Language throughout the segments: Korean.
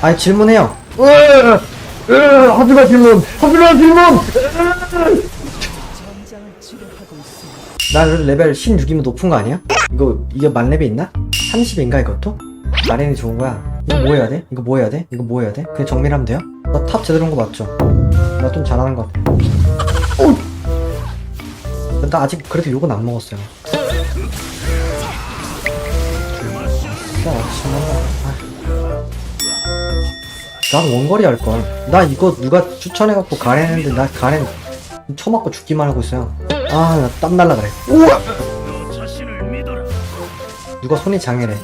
아니 질문해요. 하지마 질문. 하지마 질문. 나 레벨 16이면 높은 거 아니야? 이거 이게 만렙이 있나? 30인가 이것도? 아렌이 좋은 거야. 이거 뭐 해야 돼? 이거 뭐 해야 돼? 이거 뭐 해야 돼? 그냥 정밀하면 돼요? 나 탑 제대로 온 거 맞죠? 나 좀 잘하는 거 같아. 오! 나 아직 그래도 욕은 안 먹었어요. 진짜 어찌나 난 원거리 할걸. 나 이거 누가 추천해갖고 가렌했는데 나 가렌 처맞고 죽기만 하고 있어요. 아, 나 땀 날라 그래. 우와! 누가 손이 장애래.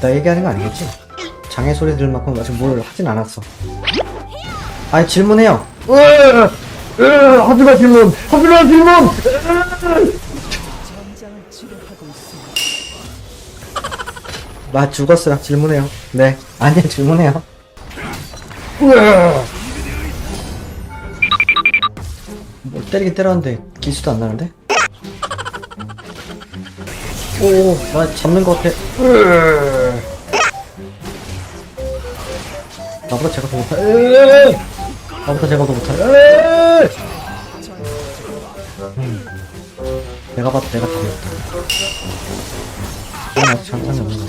나 얘기하는 거 아니겠지? 장애 소리 들을 만큼 아직 뭘 하진 않았어. 아니, 질문해요. 하지마 질문! 하지마 질문! 나 죽었어요. 질문해요. 네. 아니요, 질문해요. 뭐 때리긴 때렸는데 기수도 안 나는데? 오, 나 잡는 것 같아. 나보다 제가 더 못하. 나보다 제가 더 못하. 음. 내가 봐도 내가 더 못하. 난 아직 게 없는 것 같아.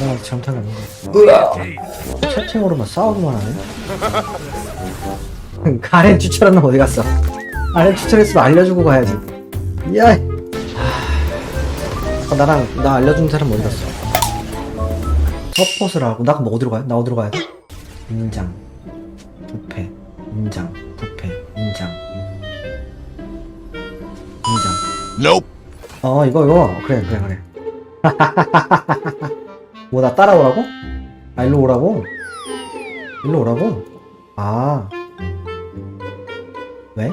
난 아직 게 없는 것 같아. 채팅으로만 싸우기만 하네. 가렌 추천하는 거 어디 갔어? 가렌 추천했으면 알려주고 가야지. 야. 아, 나랑 나 알려준 사람 어디 갔어? 서폿을 하고 나 그럼 어디로 가요? 나 어디로 가야 돼? 인장, 부패, 인장, 부패, 인장, 인장. Nope. 어 이거 이거 그래 그래 그래. 뭐 나 따라오라고? 아 일로 오라고? 일로 오라고? 아 왜?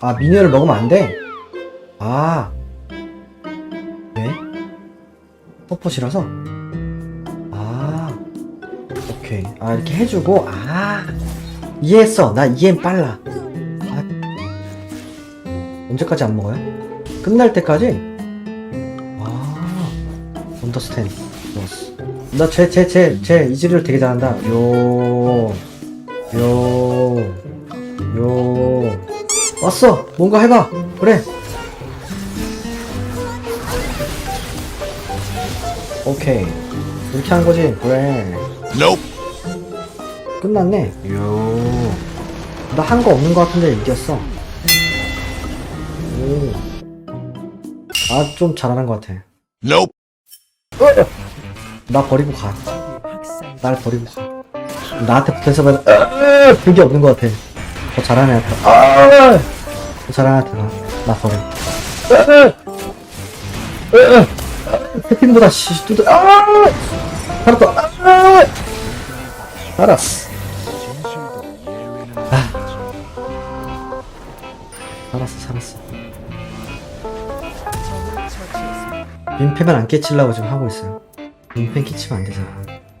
아 미니어를 먹으면 안 돼? 아 왜? 서폿이라서? 아 오케이 아 이렇게 해주고 아 이해했어 나 이해는 빨라 아, 언제까지 안 먹어요? 끝날 때까지? 아 언더스탠드 좋았어 나쟤 쟤쟤쟤 이즈리얼 되게 잘한다 요 요, 요. 왔어! 뭔가 해 봐! 그래! 오케이. 이렇게 하는 거지? 그래. Nope. 끝났네. 요. 나 한 거 없는 거 같은데 이겼어. 오. 아, 좀 잘하는 거 같아. Nope. 나 버리고 가. 날 버리고 가. 나한테 봐. 그게 없는 것 같아. 더 잘하는 애한테. 가. 더 잘하는 애한테 가. 나 버려. 해핑보다 씨, 뚜드. 아! 살았다. 아! 살았어. 아. 살았어, 살았어. 민폐만 안 끼치려고 지금 하고 있어요. 민폐 끼치면 안 되잖아.